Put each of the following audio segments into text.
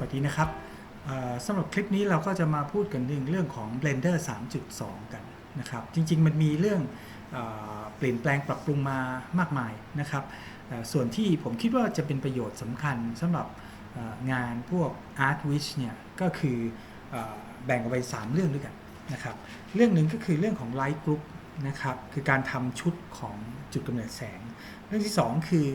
วัสดีนะครับสำหรับคลิปนี้เราก็จะมาพูดกันเรื่องเรื่องของ Blender 3.2 กันนะครับ จริง ๆ มันมีเรื่องเอเปลี่ยนแปลงปรับปรุงมามากมายนะครับ ส่วนที่ผมคิดว่าจะเป็นประโยชน์สำคัญสำหรับงานพวก Art Wish เนี่ยก็คือเออแบ่งออกไป 3 เรื่องด้วยกันนะครับ เรื่องหนึ่งก็คือเรื่องของ Light Group นะครับ คือการทำชุดของจุดกำเนิดแสง เรื่องที่ 2 คือ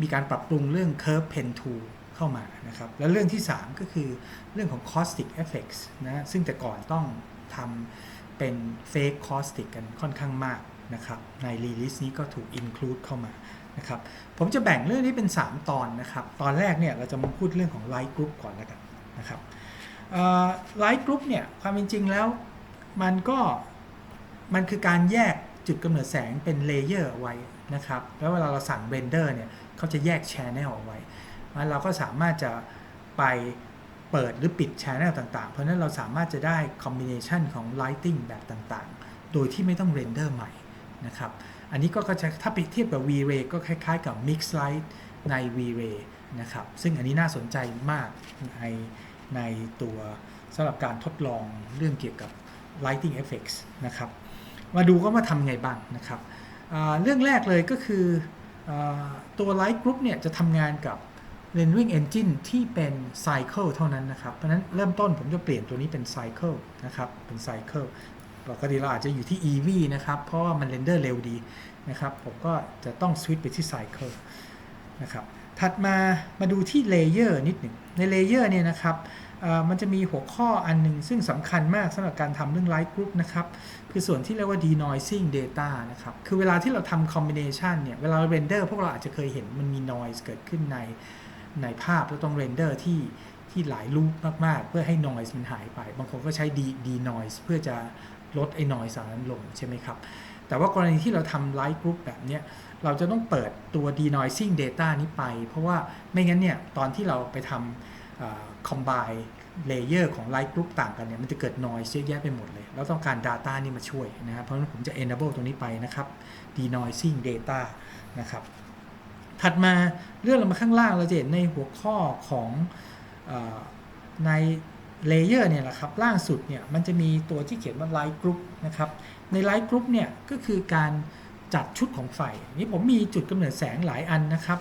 มีการปรับปรุงเรื่อง Curve Pen Tool เข้ามานะครับ และเรื่องที่ 3 ก็คือเรื่องของ Caustic Effects นะซึ่งแต่ก่อนต้องทำเป็น Fake Caustic กันค่อนข้างมากนะครับ ใน Release นี้ก็ถูก Include เข้ามานะครับ ผมจะแบ่งเรื่องนี้เป็น 3 ตอนนะครับ ตอนแรกเนี่ยเราจะมาพูดเรื่องของ Light Group ก่อนแล้วกันนะครับไลท์กรุ๊ปเนี่ยความเป็นจริงแล้วมันก็มันคือการแยกจุดกำเนิดแสงเป็นเลเยอร์ไว้นะครับ แล้วเวลาเราสั่งเรนเดอร์เนี่ยเขาจะแยกแชแนลเอาไว้ มันเราก็สามารถจะไปเปิดหรือปิดชแนลต่าง ๆ เพราะนั้นเราสามารถจะได้คอมบิเนชันของ Lighting แบบต่างๆ โดยที่ไม่ต้องเรนเดอร์ใหม่นะครับ อันนี้ก็จะถ้าไปเทียบกับ V-Ray ก็คล้ายๆกับ Mix Light ใน V-Ray นะครับ ซึ่งอันนี้น่าสนใจมากในในตัวสำหรับการทดลองเรื่องเกี่ยวกับ lighting effects นะครับ มาดูก็มาทำไงบ้างนะครับ เรื่องแรกเลยก็คืออตัว Light Group เนี่ยจะทำงานกับ Rendering Engine ที่เป็น Cycle เท่านั้นนะครับ เพราะฉะนั้นเริ่มต้นผมจะเปลี่ยนตัวนี้เป็น Cycle นะครับ เป็น Cycle ปกติเราอาจจะอยู่ที่ EV นะครับ เพราะว่ามันเรนเดอร์เร็วดีนะครับ ผมก็จะต้องสวิตช์ไปที่ Cycle นะครับถัดมามาดูที่เลเยอร์นิดหนึ่งในเลเยอร์เนี่ยนะครับมันจะมีหัวข้ออันหนึ่งซึ่งสำคัญมากสำหรับการทำเรื่อง Light Group นะครับ คือส่วนที่เรียกว่า denoising data นะครับ คือเวลาที่เราทำ combination เนี่ย เวลาเรา render พวกเราอาจจะเคยเห็นมันมี noise เกิดขึ้นใน ในภาพแล้วต้อง render ที่ที่หลายรูปมาก ๆ เพื่อให้ noise มันหายไป บางคนก็ใช้ de denoise เพื่อจะลดไอ้ noise เหล่านั้นลงใช่ไหมครับ แต่ว่ากรณีที่เราทำ Light Group แบบเนี้ยเราจะต้องเปิดตัว denoising data นี้ไป เพราะว่าไม่งั้นเนี่ย ตอนที่เราไปทำ combine layer ของ light group ต่างกันเนี่ย มันจะเกิด noise เยอะแยะไปหมดเลย เราต้องการ data นี่มาช่วยนะครับ เพราะฉะนั้นผมจะ enable ตรงนี้ไปนะครับ denoising data นะครับ ถัดมาเลื่อนลงมาข้างล่างเราจะเห็นในหัวข้อของอใน layer เนี่ยแหละครับล่างสุดเนี่ยมันจะมีตัวที่เขียนว่า light group นะครับใน light group เนี่ยก็คือการจัดชุดของไฟนี่ผมมีจุดกำเนิดแสงหลายอันนะครับ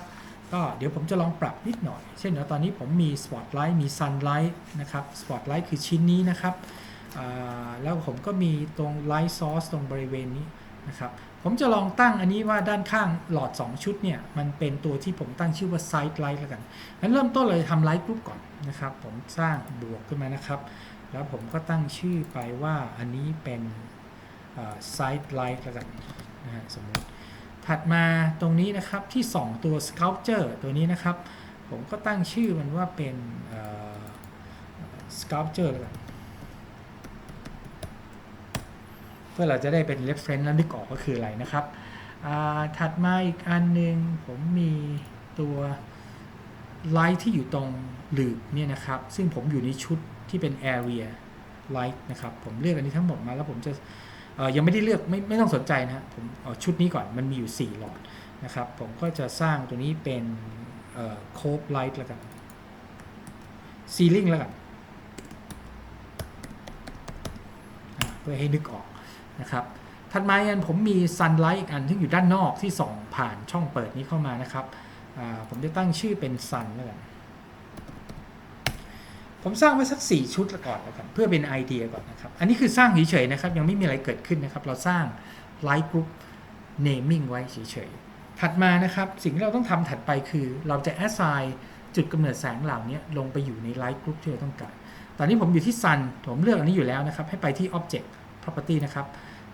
ก็เดี๋ยวผมจะลองปรับนิดหน่อย เช่นเดียวตอนนี้ผมมี Spotlight มี Sunlight นะครับ Spotlight คือชิ้นนี้นะครับแล้วผมก็มีตรง Light Source ตรงบริเวณนี้ นะครับ ผมจะลองตั้งอันนี้ว่าด้านข้างหลอด 2 ชุดเนี่ย มันเป็นตัวที่ผมตั้งชื่อว่า Side Light แล้วกันงั้นเริ่มต้นเลยทำ Light Group ก่อนนะครับ ผมสร้างบวกขึ้นมานะครับ แล้วผมก็ตั้งชื่อไปว่าอันนี้เป็นอ่า Side Light แล้วกันนะฮะสมมติถัดมาตรงนี้นะครับที่ 2 ตัว sculpture ตัวนี้นะครับ ผมก็ตั้งชื่อมันว่าเป็นเอ่อ sculpture แล้วกัน เพื่อเราจะได้เป็น reference แล้วนึกออกว่าคืออะไรนะครับ ถัดมาอีกอันหนึ่งผมมีตัว light ที่อยู่ตรงหลืบเนี่ยนะครับ ซึ่งผมอยู่ในชุดที่เป็น area light นะครับ ผมเลือกอันนี้ทั้งหมดมาแล้วผมจะยังไม่ได้เลือกไม่ไม่ต้องสนใจนะผมเอาชุดนี้ก่อนมันมีอยู่ 4 หลอดนะครับ ผมก็จะสร้างตัวนี้เป็นโคบไลท์แล้วกันซีลิงแล้วกันเพื่อให้นึกออก นะครับถัดมาอันผมมีซันไลท์อีกอันที่อยู่ด้านนอกที่ส่องผ่านช่องเปิดนี้เข้ามานะครับผมจะตั้งชื่อเป็นซันแล้วกันผมสร้างไว้สัก 4 ชุดก่อนแล้วกันเพื่อเป็นไอเดียก่อนนะครับ อันนี้คือสร้างเฉยๆนะครับ ยังไม่มีอะไรเกิดขึ้นนะครับ เราสร้าง Light Group Naming ไว้เฉยๆ ถัดมานะครับ สิ่งที่เราต้องทำถัดไปคือ เราจะ assign จุดกำเนิดแสงเหล่านี้ลงไปอยู่ใน Light Group ที่เราต้องการ ตอนนี้ผมอยู่ที่ Sun ผมเลือกอันนี้อยู่แล้วนะครับ ให้ไปที่ Object Property นะครับ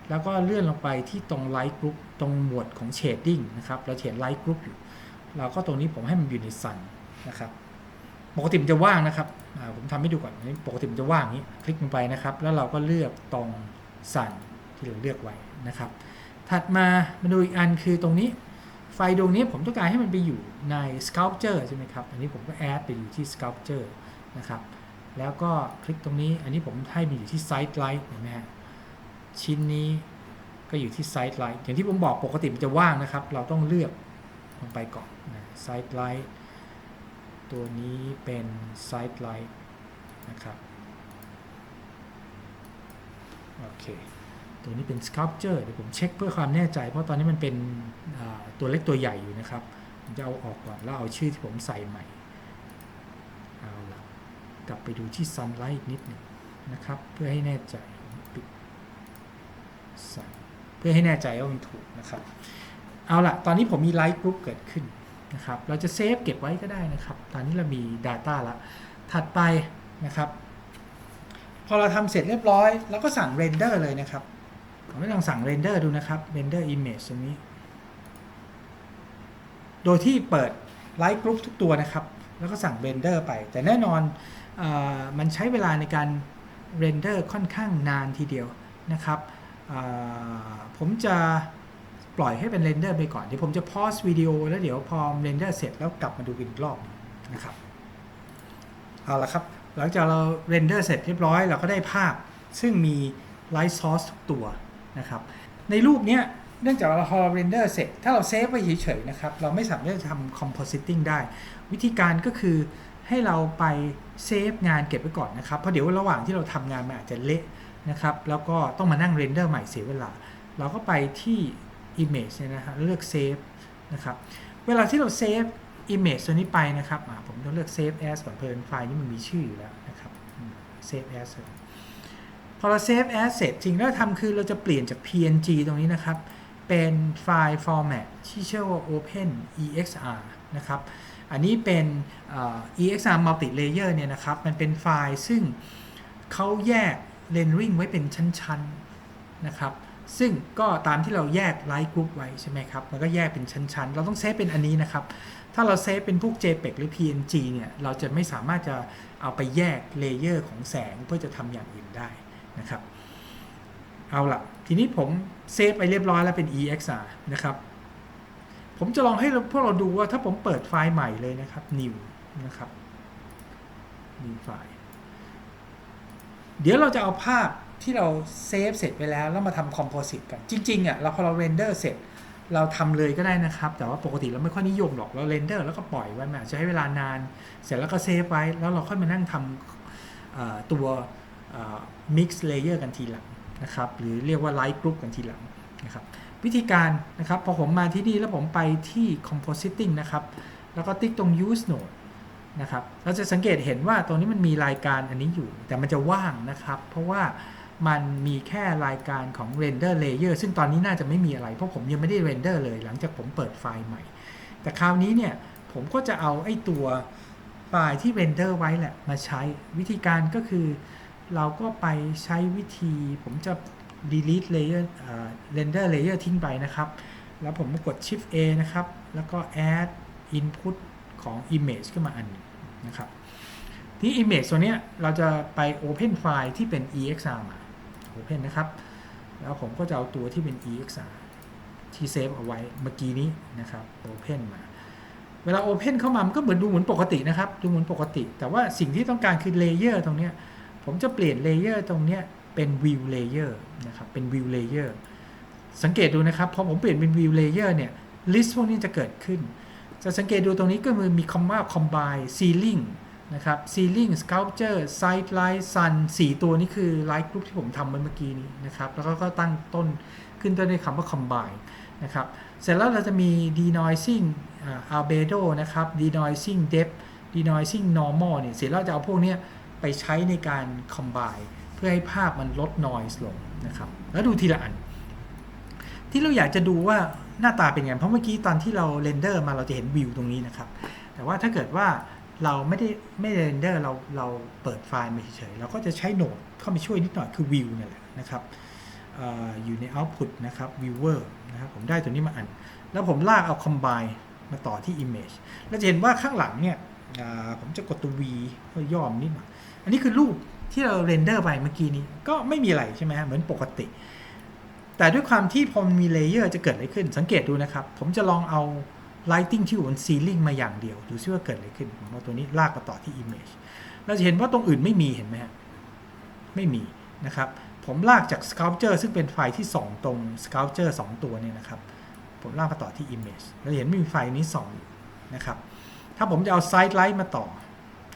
แล้วก็เลื่อนลงไปที่ตรง Light Group ตรงหมวดของ Shading นะครับ เราเขียน Light Group อยู่ เราก็ตรงนี้ผมให้มันอยู่ใน Sun นะครับ ปกติมันจะว่างนะครับ ผมทำให้ดูก่อนนี้ปกติมันจะว่างนี้ คลิกลงไปนะครับ แล้วเราก็เลือกตรงสันที่เราเลือกไว้นะครับ ถัดมามาดูอีกอันคือตรงนี้ไฟดวงนี้ผมต้องการให้มันไปอยู่ใน sculpture ใช่ไหมครับ อันนี้ผมก็แอดไปอยู่ที่ sculpture นะครับ แล้วก็คลิกตรงนี้ อันนี้ผมให้มันอยู่ที่ side light เห็นไหมฮะ ชิ้นนี้ก็อยู่ที่ side light อย่างที่ผมบอกปกติมันจะว่างนะครับ เราต้องเลือกลงไปก่อนนะ side light ตัวนี้เป็น side light นะครับโอเคตัวนี้เป็น sculpture เดี๋ยวผมเช็คเพื่อความแน่ใจ เพราะตอนนี้มันเป็นตัวเล็กตัวใหญ่อยู่นะครับผมจะเอาออกก่อนแล้วเอาชื่อที่ผมใส่ใหม่เอาละกลับไปดูที่ sunlight นิดหนึ่งนะครับ เพื่อให้แน่ใจ เพื่อให้แน่ใจว่ามันถูกนะครับ เอาละตอนนี้ผมมี light group เกิดขึ้นนะครับ เราจะเซฟเก็บไว้ก็ได้นะครับ ตอนนี้เรามี Data ละ ถัดไปนะครับ พอเราทำเสร็จเรียบร้อย เราก็สั่ง render เลยนะครับ ผมไม่ลองสั่ง render ดูนะครับ render image ตรงนี้ โดยที่เปิด light group ทุกตัวนะครับ แล้วก็สั่ง render ไป แต่แน่นอนออมันใช้เวลาในการ render ค่อนข้างนานทีเดียวนะครับ ผมจะปล่อยให้เป็น render ไปก่อน เดี๋ยวผมจะ pause วิดีโอแล้วเดี๋ยวพอ render เสร็จแล้วกลับมาดูอีกรอบนะครับ เอาละครับ หลังจากเราเรนเดอร์เสร็จเรียบร้อยเราก็ได้ภาพ ซึ่งมี Light Source ทุกตัวนะครับ ในรูปเนี้ยเนื่องจากเราพอเรนเดอร์เสร็จ ถ้าเราเซฟไว้เฉยๆนะครับ เราไม่สามารถจะทำ compositing ได้ วิธีการก็คือให้เราไปเซฟงานเก็บไว้ก่อนนะครับ เพราะเดี๋ยวระหว่างที่เราทำงานมันอาจจะเละ นะครับ แล้วก็ต้องมานั่งเรนเดอร์ใหม่เสียเวลา เราก็ไปที่ image เนี่ยนะฮะเลือก save นะครับ เวลาที่เราเซฟ image ตัวนี้ไปนะครับผมต้องเลือก save as ก่อนเพลินไฟล์นี้มันมีชื่ออยู่แล้วนะครับ save as พอเรา save as เสร็จสิ่งที่เราทำคือเราจะเปลี่ยนจาก png ตรงนี้นะครับ เป็นไฟล์ format ที่ชื่อว่า open exr นะครับ อันนี้เป็นเอ่อ exr multi layer เนี่ยนะครับ มันเป็นไฟล์ซึ่งเขาแยก rendering ไว้เป็นชั้นๆนะครับ ซึ่งก็ตามที่เราแยก light group ไว้ใช่ไหมครับ มันก็แยกเป็นชั้นๆ เราต้องเซฟเป็นอันนี้นะครับ ถ้าเราเซฟเป็นพวก JPEG หรือ PNG เนี่ย เราจะไม่สามารถจะเอาไปแยกเลเยอร์ของแสงเพื่อจะทำอย่างอื่นได้นะครับ เอาละทีนี้ผมเซฟไปเรียบร้อยแล้วเป็น EXR นะครับ ผมจะลองให้พวกเราดูว่าถ้าผมเปิดไฟล์ใหม่เลยนะครับ new นะครับ new ไฟล์ เดี๋ยวเราจะเอาภาพที่เราเซฟเสร็จไปแล้ว แล้วมาทำคอมโพสิตกัน จริงๆอะเราพอเราเรนเดอร์เสร็จเราทำเลยก็ได้นะครับ แต่ว่าปกติเราไม่ค่อยนิยมหรอกเราเรนเดอร์แล้วก็ปล่อยไว้มาจะใช้เวลานาน เสร็จแล้วก็เซฟไว้ แล้วเราค่อยมานั่งทำตัวเอ่อ mix layer กันทีหลังนะครับ หรือเรียกว่า light group กันทีหลังนะครับ วิธีการนะครับ พอผมมาที่นี่แล้วผมไปที่ compositing นะครับ แล้วก็ติ๊กตรง use node นะครับเราจะสังเกตเห็นว่าตรงนี้มันมีรายการอันนี้อยู่ แต่มันจะว่างนะครับ เพราะว่ามันมีแค่รายการของ render layer ซึ่งตอนนี้น่าจะไม่มีอะไร เพราะผมยังไม่ได้ render เลย หลังจากผมเปิดไฟล์ใหม่ แต่คราวนี้เนี่ยผมก็จะเอาไอ้ตัวไฟล์ที่ render ไว้แหละมาใช้วิธีการก็คือ เราก็ไปใช้วิธี ผมจะ delete layer เอ่อ render layer ทิ้งไปนะครับ แล้วผมก็กด shift A นะครับ แล้วก็ add input ของ image ขึ้นมาอันหนึ่ง นะครับที่ image ตัวนี้เราจะไป open ไฟล์ที่เป็น exr มา open นะครับ แล้วผมก็จะเอาตัวที่เป็น exr ที่เซฟเอาไว้เมื่อกี้นี้นะครับ open มา เวลา open เข้ามา มันก็เหมือนดูเหมือนปกตินะครับ ดูเหมือนปกติ แต่ว่าสิ่งที่ต้องการคือ layer ตรงนี้ ผมจะเปลี่ยน layer ตรงนี้เป็น view layer นะครับ เป็น view layer สังเกตดูนะครับ พอผมเปลี่ยนเป็น view layer เนี่ย list พวกนี้จะเกิดขึ้น จะสังเกตดูตรงนี้ก็มือมีคำว่า combine ceiling นะครับ ceiling sculpture side light sun 4 ตัวนี้คือ light group ที่ผมทำเมื่อกี้นี้นะครับแล้วก็ก็ตั้งต้นขึ้นต้นด้วยคำว่า combine นะครับเสร็จแล้วเราจะมี denoising อ่า albedo นะครับ denoising depth denoising normal เนี่ยเสร็จแล้วจะเอาพวกนี้ไปใช้ในการ combine เพื่อให้ภาพมันลด noise ลงนะครับแล้วดูทีละอัน ที่เราอยากจะดูว่า หน้าตาเป็นไง เพราะเมื่อกี้ตอนที่เราเรนเดอร์มาเราจะเห็นวิวตรงนี้นะครับ แต่ว่าถ้าเกิดว่าเราไม่ได้ไม่เรนเดอร์เราเราเปิดไฟล์มาเฉยๆเราก็จะใช้โหนดเข้าไปช่วยนิดหน่อยคือวิวนี่แหละนะครับออยู่ใน output นะครับ viewer นะครับผมได้ตัวนี้มาอัน แล้วผมลากเอา combine มาต่อที่ image แล้วจะเห็นว่าข้างหลังเนี่ยผมจะกดตัว V เพื่อย่อมนิดหน่อยอันนี้คือรูปที่เราเรนเดอร์ไปเมื่อกี้นี้ก็ไม่มีอะไรใช่ไหมฮะเหมือนปกติ แต่ด้วยความที่พอมันมีเลเยอร์จะเกิดอะไรขึ้น สังเกตดูนะครับ ผมจะลองเอา lighting ที่อยู่บน ceiling มาอย่างเดียว ดูซิว่าเกิดอะไรขึ้นผมเอาตัวนี้ลากมาต่อที่ image เราจะเห็นว่าตรงอื่นไม่มีเห็นไหมฮะไม่มีนะครับ ผมลากจาก sculpture ซึ่งเป็นไฟล์ที่สองตรง sculpture 2 ตัวเนี่ยนะครับ ผมลากมาต่อที่ image เราจะเห็นไม่มีไฟล์นี้สองนะครับถ้าผมจะเอาไซด์ไลท์มาต่อ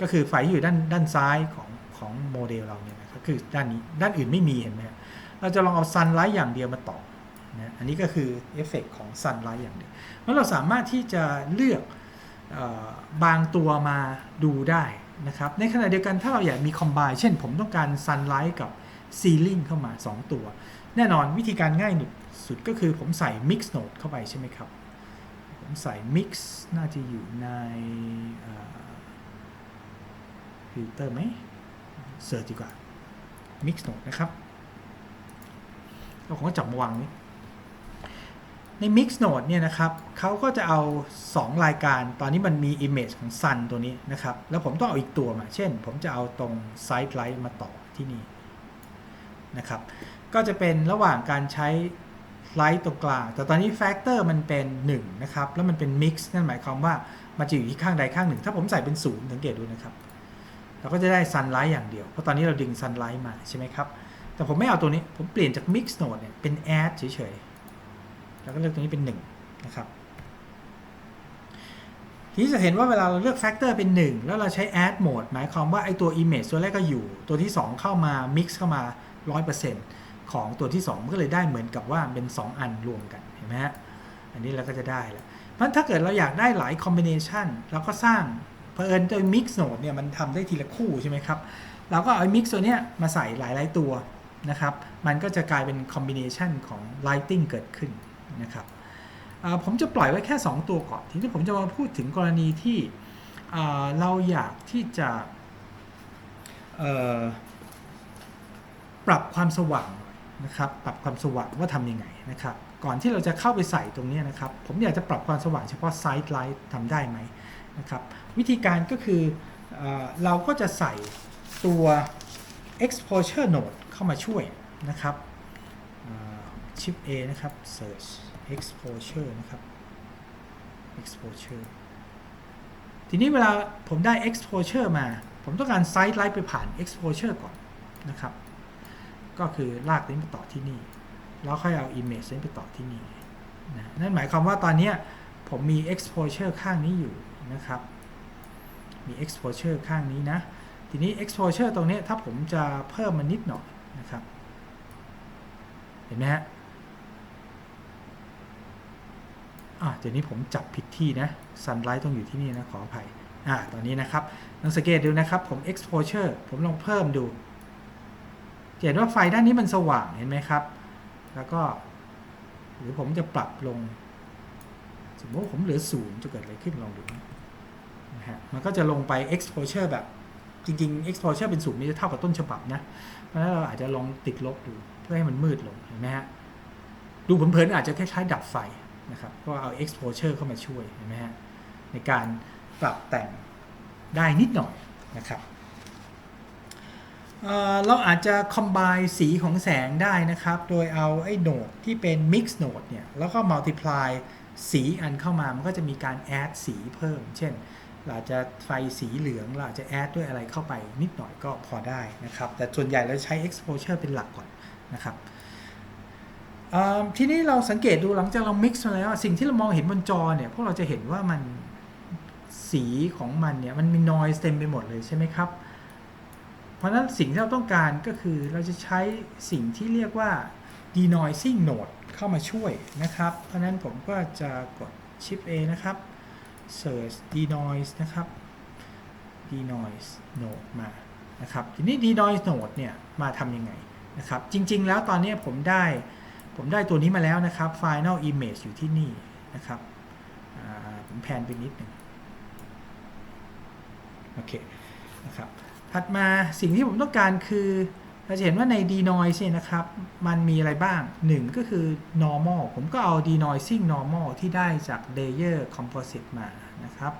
ก็คือไฟที่อยู่ด้านด้านซ้ายของของโมเดลเราเนี่ยนะก็คือด้านนี้ด้านอื่นไม่มีเห็นไหมฮะ เราจะลองเอาซันไลท์อย่างเดียวมาต่อนะอันนี้ก็คือเอฟเฟกของซันไลท์อย่างเดียวเพราะเราสามารถที่จะเลือกออบางตัวมาดูได้นะครับ ในขณะเดียวกันถ้าเราอยากมีคอมไบเช่นผมต้องการซันไลท์กับซีลิงเข้ามา 2 ตัว แน่นอนวิธีการง่ายสุดก็คือผมใส่ Mix Node เข้าไปใช่ไหมครับ ผมใส่ Mix น่าจะอยู่ในฟิลเตอร์ไหมเสิร์ชดีกว่า Mix Node นะครับ เราคงก็จับมาวางนี้ใน Mix Node เนี่ยนะครับเขาก็จะเอา 2 รายการ ตอนนี้มันมี Image ของ Sun ตัวนี้นะครับ แล้วผมต้องเอาอีกตัวมา เช่น ผมจะเอาตรง Side Light มาต่อที่นี่นะครับ ก็จะเป็นระหว่างการใช้ไลท์ตรงกลาง แต่ตอนนี้แฟกเตอร์มันเป็น 1 นะครับ แล้วมันเป็นมิกซ์นั่นหมายความว่า มันจะอยู่ที่ข้างใดข้างหนึ่ง ถ้าผมใส่เป็นศูนย์สังเกตดูนะครับ เราก็จะได้ซันไลท์อย่างเดียว เพราะตอนนี้เราดึงซันไลท์มาใช่ไหมครับ แต่ผมไม่เอาตัวนี้ ผมเปลี่ยนจากมิกซ์โนดเนี่ยเป็นแอดเฉยๆ แล้วก็เลือกตัวนี้เป็น 1 นะครับ ทีนี้จะเห็นว่าเวลาเราเลือกแฟกเตอร์เป็น 1 แล้วเราใช้ add mode หมายความว่าไอตัว image ตัวแรกก็อยู่ ตัวที่ 2 เข้ามา mix เข้ามา 100%ของตัวที่ 2 มันก็เลยได้เหมือนกับว่าเป็น 2 อันรวมกันเห็นไหมฮะ อันนี้เราก็จะได้แล้วเพราะถ้าเกิดเราอยากได้หลายคอมบิเนชันเราก็สร้างเพอิญโดย mix node เนี่ยมันทำได้ทีละคู่ใช่ไหมครับเราก็เอา mix ตัวเนี้ยมาใส่หลาย ๆ ตัว นะครับ มันก็จะกลายเป็นคอมบิเนชันของ lighting เกิดขึ้นนะครับผมจะปล่อยไว้แค่ 2 ตัวก่อน ทีนี้ผมจะมาพูดถึงกรณีที่เราอยากที่จะปรับความสว่างนะครับ ปรับความสว่างว่าทำยังไงนะครับ ก่อนที่เราจะเข้าไปใส่ตรงนี้นะครับ ผมอยากจะปรับความสว่างเฉพาะ side light ทำได้ไหมนะครับ วิธีการก็คือเอเราก็จะใส่ตัว exposure node เข้ามาช่วยนะครับชิป A นะครับ search exposure นะครับ exposure ทีนี้เวลาผมได้ exposure มา ผมต้องการ side light ไปผ่าน exposure ก่อนนะครับ ก็คือลากนี้ไปต่อที่นี่ แล้วค่อยเอา image นี้ไปต่อที่นี่นะนั่นหมายความว่าตอนนี้ผมมี exposure ข้างนี้อยู่นะครับ มี exposure ข้างนี้นะ ทีนี้ exposure ตรงนี้ถ้าผมจะเพิ่มมันนิดหน่อยนะครับ เห็นไหมฮะอะเดี๋ยวนี้ผมจับผิดที่นะ sunlight ต้องอยู่ที่นี่นะ ขออภัยอ่าตอนนี้นะครับลองสังเกตดูนะครับผม exposure ผมลองเพิ่มดูเห็นว่าไฟด้านนี้มันสว่างเห็นไหมครับ แล้วก็ หรือผมจะปรับลง สมมติผมเหลือศูนย์จะเกิดอะไรขึ้นลองดูนะฮะมันก็จะลงไป exposure แบบ จริงๆ exposure เป็นศูนย์นี่จะเท่ากับต้นฉบับนะ เพราะฉะนั้นเราอาจจะลองติดลบดูเพื่อให้มันมืดลงเห็นไหมฮะ ดูเผินๆอาจจะคล้ายๆดับไฟนะครับ ก็เอา exposure เข้ามาช่วยเห็นไหมฮะในการปรับแต่งได้นิดหน่อยนะครับเราอาจจะ combine สีของแสงได้นะครับ โดยเอาไอ้โหนดที่เป็น mix node เนี่ย แล้วก็ multiply สีอันเข้ามา มันก็จะมีการ add สีเพิ่ม เช่น เราจะไฟสีเหลืองเราจะ add ด้วยอะไรเข้าไปนิดหน่อยก็พอได้นะครับ แต่ส่วนใหญ่เราใช้ exposure เป็นหลักก่อนนะครับทีนี้เราสังเกตดูหลังจากเรา mix มาแล้ว สิ่งที่เรามองเห็นบนจอเนี่ยพวกเราจะเห็นว่ามันสีของมันเนี่ยมันมี noise เต็มไปหมดเลยใช่ไหมครับ เพราะนั้นสิ่งที่เราต้องการก็คือเราจะใช้สิ่งที่เรียกว่า denoising node เข้ามาช่วยนะครับ เพราะนั้นผมก็จะกด shift A นะครับ search denoise นะครับ denoise node มานะครับทีนี้ denoise node เนี่ยมาทำยังไงนะครับจริงๆ แล้วตอนนี้ผมได้ผมได้ตัวนี้มาแล้วนะครับ final image อยู่ที่นี่นะครับผมแพนไปนิดหนึ่งโอเคนะครับถัดมาสิ่งที่ผมต้องการคือ เราจะเห็นว่าใน denoise เนี่ยนะครับ มันมีอะไรบ้าง 1 ก็คือ normal ผมก็เอา denoising normal ที่ได้จาก layer composite มานะครับ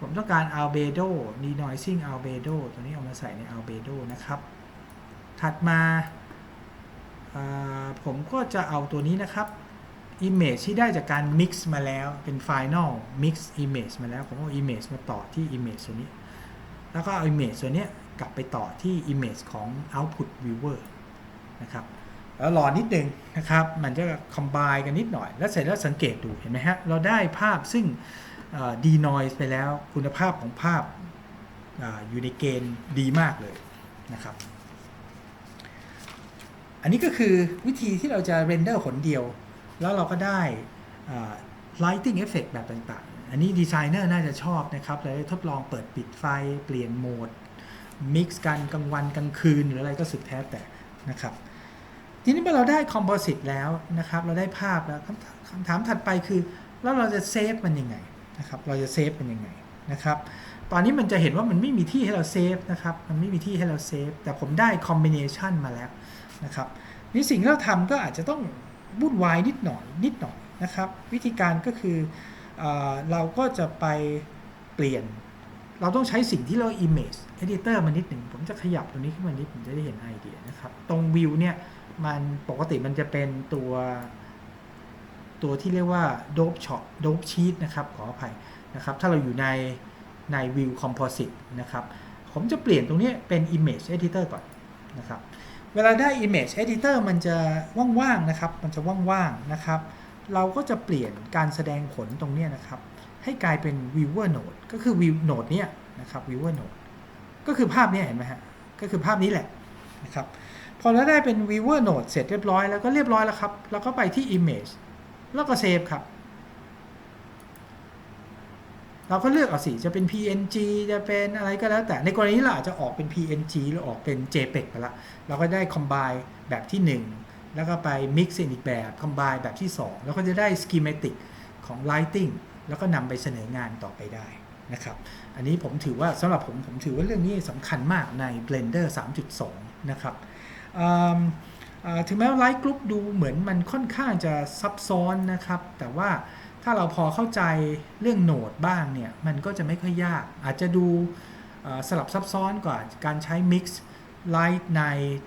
ผมต้องการ albedo denoising albedo ตัวนี้เอามาใส่ใน albedo นะครับ ถัดมาผมก็จะเอาตัวนี้นะครับ image ที่ได้จากการ mix มาแล้วเป็น final mix image มาแล้ว ผมเอา image มาต่อที่ image ตัวนี้ แล้วก็เอา image ส่วนี้ กลับไปต่อที่ image ของ output viewer นะครับแล้วรอนิดนึงนะครับ มันจะ combine กันนิดหน่อย แล้วเสร็จแล้วสังเกตดูเห็นไหมฮะ เราได้ภาพซึ่งดีนอยส์ไปแล้ว คุณภาพของภาพออยู่ในเกณฑ์ดีมากเลยนะครับ อันนี้ก็คือวิธีที่เราจะเรนเดอร์หนเดียว แล้วเราก็ได้ lighting effect แบบต่างๆ อันนี้ดีไซเนอร์น่าจะชอบนะครับเลยทดลองเปิดปิดไฟ เปลี่ยนโหมด มิกซ์กันกลางวันกลางคืนหรืออะไรก็สุดแท้แต่นะครับ ทีนี้เมื่อเราได้คอมโพสิตแล้วนะครับ เราได้ภาพแล้วคำถามคำถามถัดไปคือ แล้วเราจะเซฟมันยังไงนะครับ เราจะเซฟมันยังไงนะครับ ตอนนี้มันจะเห็นว่ามันไม่มีที่ให้เราเซฟนะครับ มันไม่มีที่ให้เราเซฟ แต่ผมได้คอมบิเนชันมาแล้วนะครับนี่สิ่งที่เราทำก็อาจจะต้องวุ่นวายนิดหน่อยนิดหน่อยนะครับ วิธีการก็คือเอเราก็จะไปเปลี่ยน เราต้องใช้สิ่งที่เรา image editor มานิดหนึ่ง ผมจะขยับตรงนี้ขึ้นมานิดผมจะได้เห็นไอเดียนะครับ ตรงวิวเนี่ย มันปกติมันจะเป็นตัว ตัวที่เรียกว่า dope shot dope sheet นะครับ ขออภัยนะครับ ถ้าเราอยู่ในใน view composite นะครับ ผมจะเปลี่ยนตรงนี้เป็น image editor ก่อนนะครับ เวลาได้ image editor มันจะว่างๆนะครับ มันจะว่างๆนะครับ เราก็จะเปลี่ยนการแสดงผลตรงนี้นะครับ ให้กลายเป็น viewer node ก็คือ view node เนี่ยนะครับ viewer node ก็คือภาพนี้เห็นไหมฮะ ก็คือภาพนี้แหละนะครับ พอเราได้เป็น viewer node เสร็จเรียบร้อยแล้วก็เรียบร้อยแล้วครับ แล้วก็ไปที่ image แล้วก็เซฟครับ เราก็เลือกเอาสิ จะเป็น PNG จะเป็นอะไรก็แล้วแต่ ในกรณีนี้เราอาจจะออกเป็น PNG หรือออกเป็น JPEG ไปละ เราก็ได้ combine แบบที่ 1 แล้วก็ไป mix อีกแบบ combine แบบที่ 2 แล้วก็จะได้ schematic ของ lighting แล้วก็นำไปเสนองานต่อไปได้นะครับ อันนี้ผมถือว่าสำหรับผมผมถือว่าเรื่องนี้สำคัญมากใน Blender 3.2 นะครับถึงแม้ว่า Light Group ดูเหมือนมันค่อนข้างจะซับซ้อนนะครับ แต่ว่าถ้าเราพอเข้าใจเรื่องโหนดบ้างเนี่ย มันก็จะไม่ค่อยยาก อาจจะดูสลับซับซ้อนกว่าการใช้ Mix Light ใน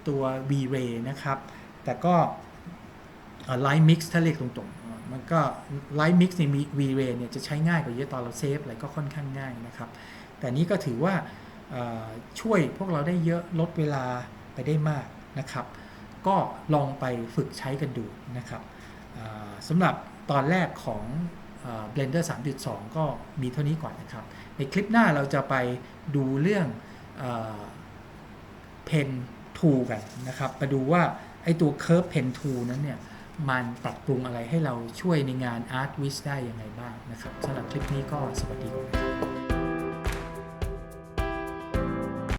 ตัว V-Ray นะครับ แต่ก็ไลท์มิกซ์ถ้าเรียกตรงๆ มันก็ไลท์มิกซ์ใน V-Ray เนี่ยจะใช้ง่ายกว่าเยอะตอนเราเซฟอะไรก็ค่อนข้างง่ายนะครับ แต่นี้ก็ถือว่าช่วยพวกเราได้เยอะลดเวลาไปได้มากนะครับ ก็ลองไปฝึกใช้กันดูนะครับสำหรับตอนแรกของเอ่อ Blender 3.2 ก็มีเท่านี้ก่อนนะครับ ในคลิปหน้าเราจะไปดูเรื่องเอ่อ Pen Tool กันนะครับ มาดูว่าไอตัว Curve Pen Tool นั้นเนี่ย มันปรับปรุงอะไรให้เราช่วยในงานอาร์ตวิสได้ยังไงบ้างนะครับสำหรับคลิปนี้ก็สวัสดีครับ